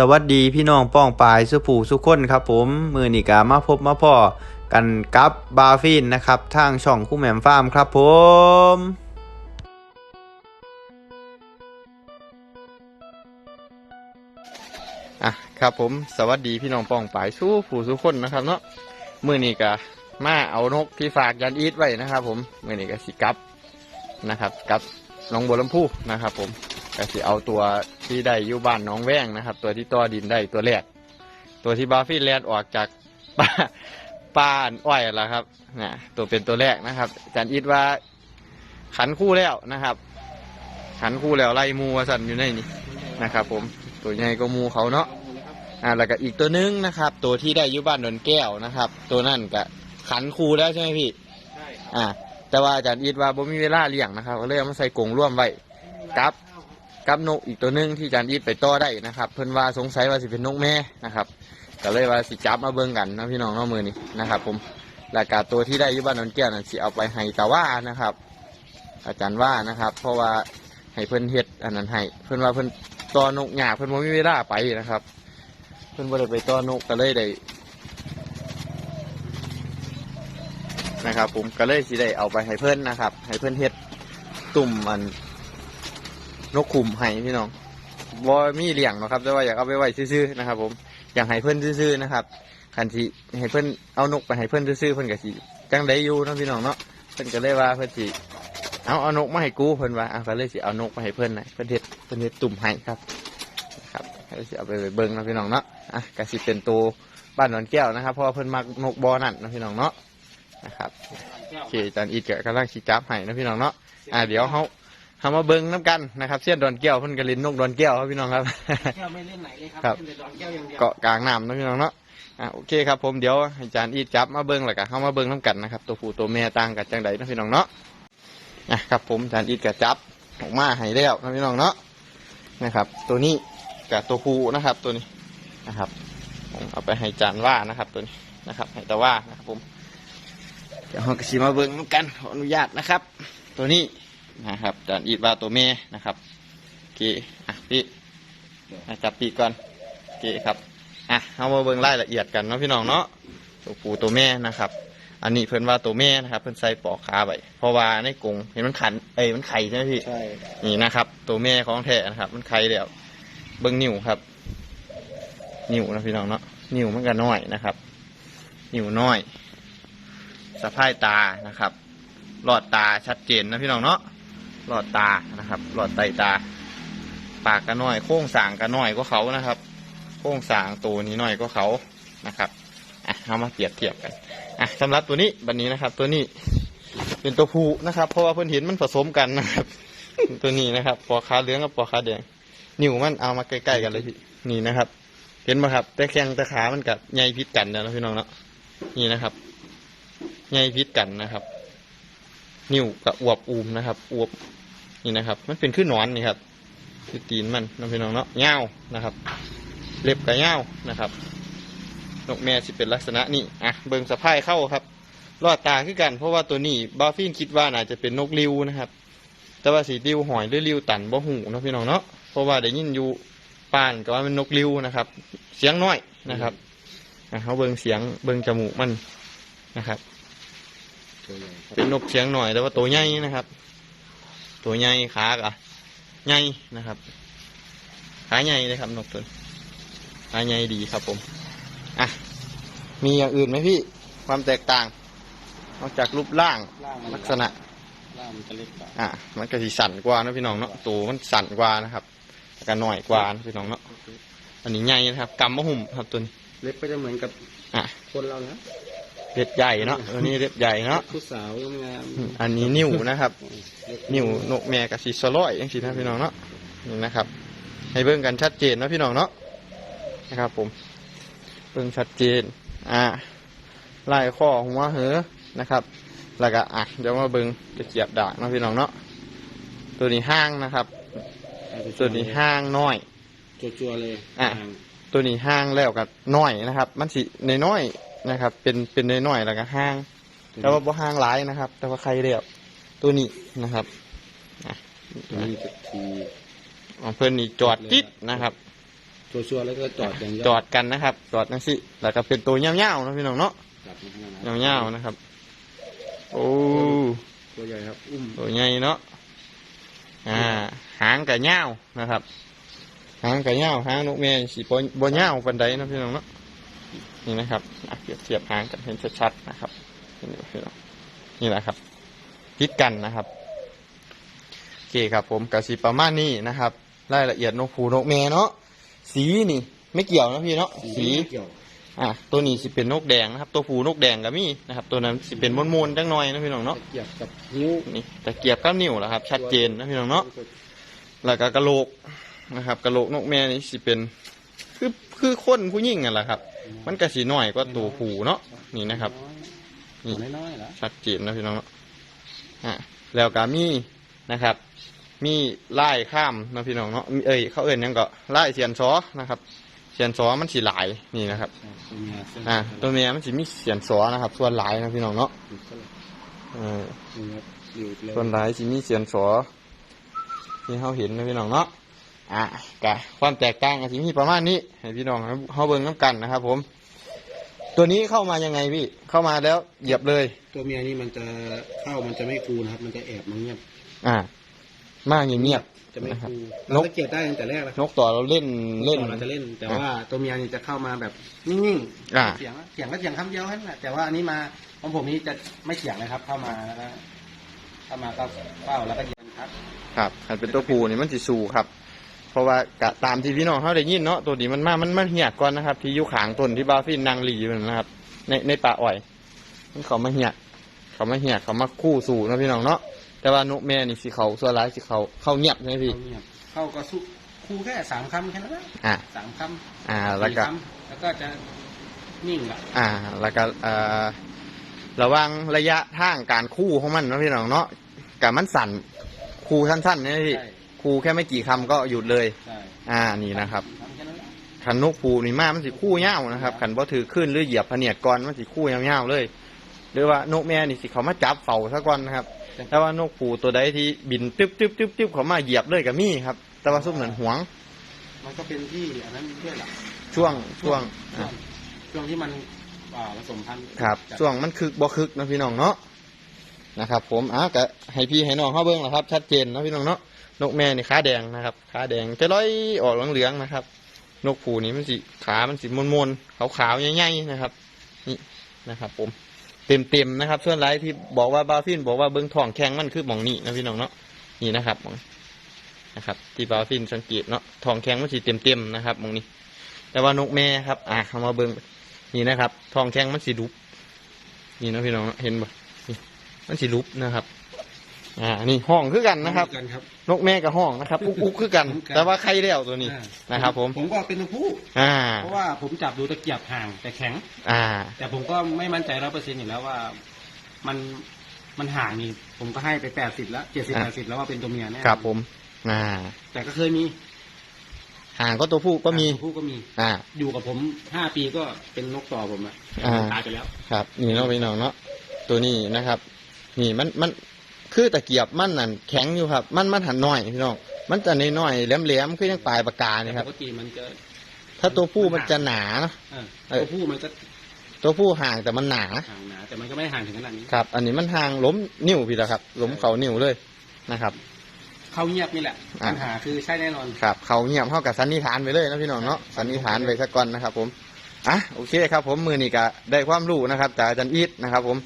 สวัสดีพี่น้องป้องปายสุผูสุขคนครับผมมือนี่กามาพบมาพ่อกันกับบาฟินนะครับทางช่องคู่แหม่มฟาร์มครับผมอะครับผมสวัสดีพี่น้องป้องปายสู้ผู้สุขคนนะครับเนาะมือนี่กามาเอานกที่ฝากยันอีทไว้นะครับ ผมมือนี่กาสิกับนะครับกับน้องบัวลำพูนะครับผม ก็สิเอาตัวที่ได้อยู่บ้านหน้องแว้งนะครับ ตัวที่ต่อดินได้ตัวแรก ตัวที่บาฟี่แลนด์ออกจากป่าป่าอ้อยแล้วครับนะตัวเป็นตัวแรกนะครับอาจารย์อิดว่าขันคู่แล้วนะครับ ขันคู่แล้วไล่มูวาสันอยู่ในนี้นะครับ ผมตัวใหญ่ก็มูเขาเนาะอ่าแล้วก็อีกตัวนึงนะครับ ตัวที่ได้อยู่บ้านดอนแก้วนะครับ ตัวนั่นก็ขันคู่แล้วใช่ไหมพี่ใช่อ่าแต่ว่าอาจารย์อิดว่าบ่มีเวลาเลี้ยงนะครับก็เลยเอามาใส่กรงร่วมไว้กับ กับนกอีกตัวหนึงที่อาจารย์อีทไปต่อได้นะครับ เพิ่นว่าสงสัยว่าสิเป็นนกแม่นะครับก็เลยว่าสิจับมาเบิ่งกันนะพี่น้องน้องมือนี้นะครับ ผมแล้วก็ตัวที่ได้ยุบ้านนนแก้วนั่นสิเอาไปให้ตาว่านะครับ อาจารย์ว่านะครับ เพราะว่าให้เพิ่นเฮ็ดอันนั้นให้เพิ่นว่าเพิ่นต่อนกหยาเพิ่นบ่มีเวลาไปนะครับ เพิ่นบ่ได้ไปต่อนกก็เลยได้นะครับ ผมก็เลยสิได้เอาไปให้เพิ่นนะครับ ให้เพิ่นเฮ็ดตุ่มมัน นกขุมให้พี่น้องบ่มีเลี้ยงนะครับ แต่ว่าอยากเอาไปไว้ซื่อๆนะครับ ผมอยากให้เพิ่อนซื่อๆนะครับคันที่ให้เพิ่อนเอานกไปให้เพิ่อนซื่อๆเพิ่อนก็สิจังได้อยู่นะพี่น้องเนาะเพิ่อนก็เลยว่าเพิ่อนสิเอาเอานกมาให้กูเพิ่อนว่าเอาก็เลยสิเอานกมาให้เพิ่อนนะเพิ่อนเฮ็ดเพิ่อนเฮ็ดตุ่มให้ครับครับก็เลยสิเอาไปเบิ่งนะพี่น้องเนาะอะก็สิเป็นตัวบ้านนอนแก้วนะครับเพราะเพิ่อนมักนกบอนั่นนะพี่น้องเนาะนะครับโอเคจารย์อีทก็กำลังสิจับให้นะพี่น้องเนาะอะเดี๋ยวเฮา ทำมาเบิ้งน้ำกันนะครับเสี้ยนดอนแก้วเพิ่นกระลินนกดอนแก้วครับพี่น้องครับ แก้วไม่เล่นไหนเลยครัครับ เล่นแต่ดอนแก้วอย่างเดียว เกาะกลางน้ำนะพี่น้องเนาะอะโอเคครับผมเดี๋ยวให้อาจารย์อีทจับมาเบิ้งแล้วก็เข้ามาเบิ้งน้ำกันนะครับตัวผู้ตัวแม่ต่างกันจังใดนะพี่น้องเนาะอะครับผมอาจารย์อีทก็จับออกมาให้แล้วนะพี่น้องเนาะนะครับ ตัวนี้กับตัวผู้นะครับตัวนี้นะครับผมเอาไปให้อาจารย์ว่านะครับตัวนี้นะครับให้ตาว่านะครับผมเดี๋ยวเราก็สิมาเบิ้งน้ำกันขออนุญาตนะครับ ตัวนี้ นะครับจานอีทว่าตัวเมนะครับโอเคอะพี่อะจับปีกก่อนโอเคครับอะเอามาเบิ่งรายละเอียดกันเนาะพี่น้องเนาะตัวปูตัวแม่นะครับ อันนี้เพิ่นว่าตัวแม่นะครับ เพิ่นใส่ปอกขาไว้เพราะว่าในกรงเห็นมันขันเอ้ยมันไข่ใช่ไหมพี่ใช่นี่นะครับ ตัวแม่ของแท้นะครับ มันไข่แล้วเบิ่งนิ้วครับ นิ้วนะพี่น้องเนาะนิ้วมันก็น้อยนะครับ นิ้วน้อยสะพายตานะครับหลอดตาชัดเจนนะพี่น้องเนาะ หลอดตานะครับ หลอดไตตา ปากก็น้อย โค้งสางก็น้อยกว่าเขานะครับ โค้งสางตัวนี้น้อยกว่าเขานะครับอะเอามาเปรียบเทียบกันอะสำหรับตัวนี้บันนี้นะครับ ตัวนี้เป็นตัวผู้นะครับ เพราะว่าเพิ่อนเห็นมันผสมกันนะครับ ตัวนี้นะครับปอขาเหลืองกับปอขาแดงนิ้วมันเอามาใกล้ๆกันเลยพี่นี่นะครับ เห็นไหมครับ แต่แข้งแต่ขามันกับใหญ่พิษกันนะพี่น้องเนาะนี่นะครับใหญ่พิษกันนะครับ นิ้วกับอวบอูมนะครับอวบ นี่นะครับ มันเป็นขึ้นหนอนนี่ครับคือตีนมันน้องพี่น้องเนาะเงาวนะครับ เล็บกับเงาวนะครับนกแม่สิเป็นลักษณะนี้อะเบิ่งสะพายเข้าครับรอดตาคือกัน เพราะว่าตัวนี้บาฟินคิดว่าน่าจะเป็นนกริวนะครับ แต่ว่าสีริ้วหอยหรือริวตันบ่หูนะพี่น้องเนาะเพราะว่าได้ยินอยู่ป่านก็ว่าเป็นนกริวนะครับ เสียงน้อยนะครับอะเขาเบิ่งเสียงเบิ่งจมูกมันนะครับตัวใหญ่ครับ เป็นนกเสียงหน่อยแต่ว่าตัวใหญ่นะครับ ตัวใหญ่ขากะใหญ่นะครับขาใหญ่เลยครับนกตัวนี้ขาใหญ่ดีครับผมอะมีอย่างอื่นไหมพี่ความแตกต่าง นอกจากรูปร่างล่างมันลักษณะล่างมันจะเล็กกว่าอะมันก็สีสั่นกว่านะพี่น้องเนาะตัวมันสั่นกว่านะครับแล้วก็หน่อยกว่านะพี่น้องเนาะอันนี้ใหญ่นะครับกำมะหุ่มครับตัวนี้เล็บก็จะเหมือนกับอะคนเรานะ เล็บใหญ่เนาะตัวนี้เล็บใหญ่เนาะผู้สาวงามอืมอันนี้นิ้วนะครับเล็บนิ้วนกแม่กับสีสลอยอย่างสีนะพี่น้องเนาะนี่นะครับ ให้เบิ่งกันชัดเจนนะพี่น้องเนาะนะครับ ผมเบิ่งชัดเจน อ่าลายข้อหัวเหอนะครับ แล้วก็อะเดี๋ยวมาเบิ่งจะเกียบดากนะพี่น้องเนาะตัวนี้ห้างนะครับ ตัวนี้ห้างน้อยจัวๆเลยอะตัวนี้ห้างแล้วกับน้อยนะครับ มันสิในน้อยๆ นะครับ เป็นเป็นในน้อยๆแล้วก็ห้าง แต่ว่าบ่ห้างหลายนะครับ แต่ว่าใครเรียบตัวนี้นะครับตัวนี้จะทีของเพื่อนนี่จอดจิตนะครับชัวร์ๆแล้วก็จอดอย่างเดียวจอดกันนะครับ จอดนั่นสิแล้วก็เป็นตัวเงี้ยวๆนะพี่น้องเนาะจับมันขนาดนั้นเงี้ยวๆนะครับ โอ้ตัวใหญ่ครับอุ้มตัวใหญ่เนาะอ่า หางกับเงี้ยวนะครับ หางกับเงี้ยวหางนกแม่สีบนบนเงี้ยวปันไดนะพี่น้องเนาะ นี่นะครับอะเปรียบเทียบหางกันเห็นชัดๆนะครับเห็นไหมพี่น้องนี่แหละครับพิดกันนะครับโอเคครับ ผมกับสีประมาณนี้นะครับรายละเอียดนกผูนกแม่เนาะสีนี่ ไม่เกี่ยวนะพี่เนาะสีเกี่ยวอะตัวนี้สิเป็นนกแดงนะครับ ตัวผูนกแดงก็มีนะครับ ตัวนั้นสิเป็นมนๆจังหน่อยนะพี่น้องเนาะตะเกียบกับนิ้วนี่ตะเกียบกับนิ้วแหละครับ ชัดเจนนะพี่น้องเนาะแล้วก็กระโหลกนะครับกระโหลกนกแม่นี่สิเป็น คือคือคนผู้หญิงอะแหละครับ มันก็สีน้อยกว่าตัวผูเนาะนี่นะครับ นี่ชัดเจนนะพี่น้องเนาะอะแล้วก็มีนะครับ มีไล่ข้ามนะพี่น้องเนาะเอ้ยเขาเอ่ยยังก็ไล่เสียนซอนะครับเสียนซอมันสีหลายนี่นะครับตัวเมียเส้นอะตัวเมียมันสิมีเสียนซอนะครับ ส่วนหลายนะพี่น้องเนาะเออส่วนหลายสิมีเสียนสอที่เขาเห็นนะพี่น้องเนาะ อะกะความแตกต่างกันสิมีประมาณนี้ให้พี่น้องเขาเบิ่งน้ำกันนะครับ ผม ตัวนี้เข้ามายังไงพี่ เข้ามาแล้วเหยียบเลย ตัวเมียนี่มันจะเข้ามันจะไม่คูนะครับ มันจะแอบมันเงียบ อ่า มาเงียบจะไม่นะครับคูนนกกสังเกตได้ตั้งแต่แรกแล้วๆนกต่อเราเล่นเล่นก่อนเราจะเล่น แต่ว่าตัวเมียนี่จะเข้ามาแบบนิ่งอ่าเสียงเสียงก็เสียงคำเดียวแค่นั้นแหละแต่ว่าอันนี้มาของผมนี่จะไม่เสียงเลยครับ เข้ามาแล้วก็เข้ามาก็เฝ้าแล้วก็ยืนครับ ครับถ้าเป็นตัวผู้นี่มันสิสูครับ เพราะว่ากะตามที่พี่น้องเขาได้ยินเนาะตัวนี้มันมามันมันเหียกก่อนนะครับ ที่อยุขางต้นที่บาฟินนางหลีอยู่นั่นนะครับ ในในป่าอ้อย มันเขามาเหียกเขามาเหียกเขามาคู่สู่นะพี่น้องเนาะแต่ว่านกแม่นี่สิเขาส่วนร้ายสิเขาเข้าเงียบใช่ไหมพี่ เข้าเงียบเข้าก็สู้คู่แค่สามคำแค่นั้นแหละอ่าสามคำอ่าแล้วก็ สี่คำแล้วก็จะนิ่งละอ่า แล้วก็เอ่อระหวังระยะทางการคู่ของมันนะพี่น้องเนาะกับมันสั่นคู่สั้นๆเนี่ยพี่ ใช่ คู่แค่ไม่กี่คำก็หยุดเลยใช่อ่านี่นะครับทำแค่นั้นแหละขันนกผูนี่มามันสิคู่เง่าวนะครับ ขันบ่ถือขึ้นหรือเหยียบพะเนียดก่อนมันสิคู่เง่าวๆเลย หรือว่านกแม่นี่สิเขามาจับเฝ้าซะก่อนนะครับแต่ว่านกผูตัวใดที่บินตึ๊บตึ๊บตึ๊บตึ๊บเขามาเหยียบเลยก็มีครับ แต่ว่าซุ่มเหมือนหวง มันก็เป็นที่อันนั้นด้วยแหละช่วงช่วงช่วอะงช่วงที่มันอ่าผสมพันธุ์ครับจากช่วงมันคึกบ่คึกนะพี่น้องเนาะนะครับ ผมอะก็ให้พี่ให้น้องเข้าเบิ้งแหละครับ ชัดเจนนะพี่น้องเนาะ นกแม่นี่ขาแดงนะครับขาแดงจะร้อยออกเหลืองๆนะครับ นกผูนี่มันสิขามันสิมนๆขาวๆใหญ่ๆนะครับ นี่นะครับ ผมเต็มๆนะครับส่วนไรที่บอกว่าบาฟินบอกว่าเบิ้งท้องแข็งมันคือหมองนี่นะพี่น้องเนาะนี่นะครับมองนะครับ ที่บาฟินสังเกตเนาะท้องแข็งมันสิเต็มๆนะครับหมองนี้ แต่ว่านกแม่ครับ อะเข้ามาเบิ้งนี่นะครับท้องแข็งมันสิดุบนี่นะพี่น้องเห็นปะนี่มันสิลุบนะครับ อ่า นี่ห้องคือกันนะครับ กันครับ นกแม่กับห้องนะครับอุกอุกคือกันเหมือนกันแต่ว่าใครเลี้ยวตัวนี้อ่านะครับ ผม ผมก็เป็นตัวผู้อ่า เพราะว่าผมจับดูตะเกียบห่างแต่แข็ง อ่า แต่ผมก็ไม่มั่นใจร้อยเปอร์เซ็นต์อยู่แล้วว่า มันมันห่างนี่ผมก็ให้ไปแปดสิบแล้วเจ็ดสิบอะแปดสิบแล้วว่าเป็นตัวเมียแน่ครับผม อ่า แต่ก็เคยมีห่างก็ตัวผู้ก็มีตัวผู้ก็มี อ่า อยู่กับผมห้าปีก็เป็นนกต่อผมอะอ่าตายไปแล้ว ครับ นี่เนาะพี่น้องเนาะตัวนี้นะครับ นี่มันมัน คือตะเกียบมันนั่นแข็งอยู่ครับ มันมันหันน้อยพี่น้องมันจะน้อยๆแหลมๆคือยังปลายปากกานี่คปรับกติมันจะถ้าตัวผู้มันจะหนาเนอะเออเออตัวผู้มันจะตัวผู้ห่างแต่มันหนาห่างหนาแต่มันก็ไม่ได้ห่างถึงขนาดนี้ครับ อันนี้มันห่างล้มนิ้วพี่ละครับล้มเขานิ้วเลยนะครับเข้าเงียบนี่แหละอะปัญหาคือใช่แน่นอนครับเขาเงียบเข้ากับสันนิษฐานไปเลยนะพี่น้องเนาะสันนิษฐานไปสักก่อนนะครับ ผมอะโอเคครับ ผมมือนี่ก็ได้ความรู้นะครับจากอาจารย์อีทนะครับ ผม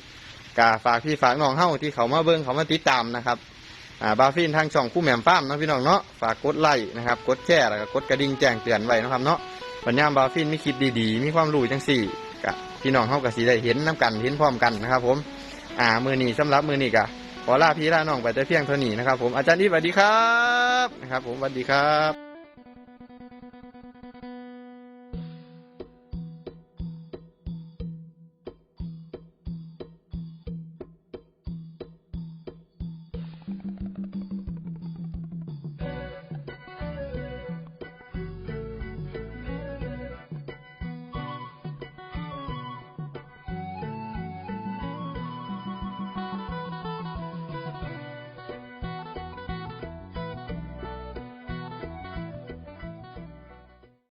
กาฝากพี่ฝากน้องเฮ้าที่เขามาเบิ้งเขามาติดตามนะครับอ่าบาฟินทางช่องคู่แหม่มฟ้ามนะพี่น้องเนาะฝากกดไลค์นะครับกดแชร์แล้วก็กดกระดิ่งแจ้งเตือนไว้นะครับเนาะปัญญามบาฟินมีคลิปดีๆ มีความรู้จังสี่กะพี่น้องเฮาก็สิได้เห็นน้กันเห็นพร้อมกันนะครับ ผมอ่ามือนี้สำหรับมือนี้กะขอลาพี่ลาน้องไปแต่เพียงเท่านี้นะครับ ผมอาจารย์อีทสวัสดีครับนะครับ ผมสวัสดีครับ